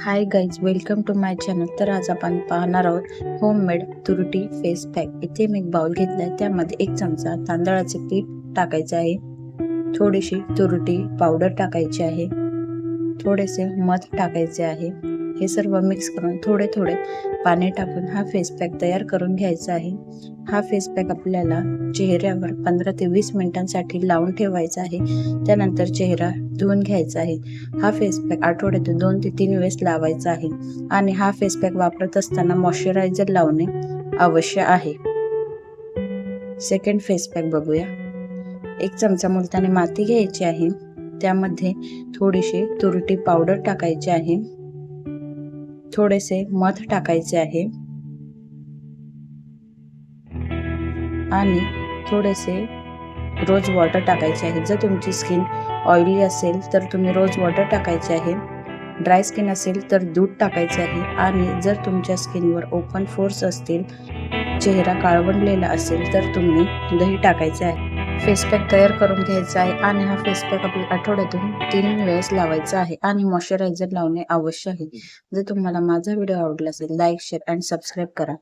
Hi guys welcome to my channel तर आज आपण पाहणार आहोत होममेड तुरटी फेस पॅक इथे मी एक बाउल घेतलाय. त्यामध्ये एक चमचा तांदळाचे पीठ टाकायचे आहे. थोडीशी तुरटी पावडर टाकायची आहे. थोडेसे मध टाकायचे आहे. हे सर्व मिक्स करून थोडे थोडे पाणी टाकून हा फेस पॅक तयार करून घ्यायचा आहे. हा फेस पॅक आपल्याला चेहऱ्यावर पंधरा ते वीस मिनिटांसाठी लावून ठेवायचा आहे. त्यानंतर चेहरा धुवून घ्यायचा आहे. हा फेस पॅक आठवड्यातून दोन ते तीन वेळेस लावायचा आहे आणि हा फेस पॅक वापरत असताना मॉइश्चरायझर लावणे आवश्यक आहे. सेकंड फेस पॅक बघूया. एक चमचा मुलतानी माती घ्यायची आहे. त्यामध्ये थोडीशी तुरटी पावडर टाकायची आहे. थोडेसे मध टाकायचे आहे. आणि थोडेसे रोज वॉटर टाकायचे आहे. जर तुमची स्किन ऑइली असेल तर तुम्ही रोज वॉटर टाकायचे आहे. ड्राय स्किन असेल तर दूध टाकायचे आहे. आणि जर तुमच्या स्किनवर ओपन फोर्स असतील चेहरा काळवंडलेला असेल तर तुम्ही दही टाकायचे आहे. फेस पॅक तयार करून घ्यायचा आहे आणि हा फेस पॅक आपल्या आठवड्यातून तीन वेळेस लावायचा आहे आणि मॉइश्चरायझर लावणे आवश्यक आहे. जर तुम्हाला माझा व्हिडिओ आवडला असेल लाईक शेअर अँड सबस्क्राईब करा.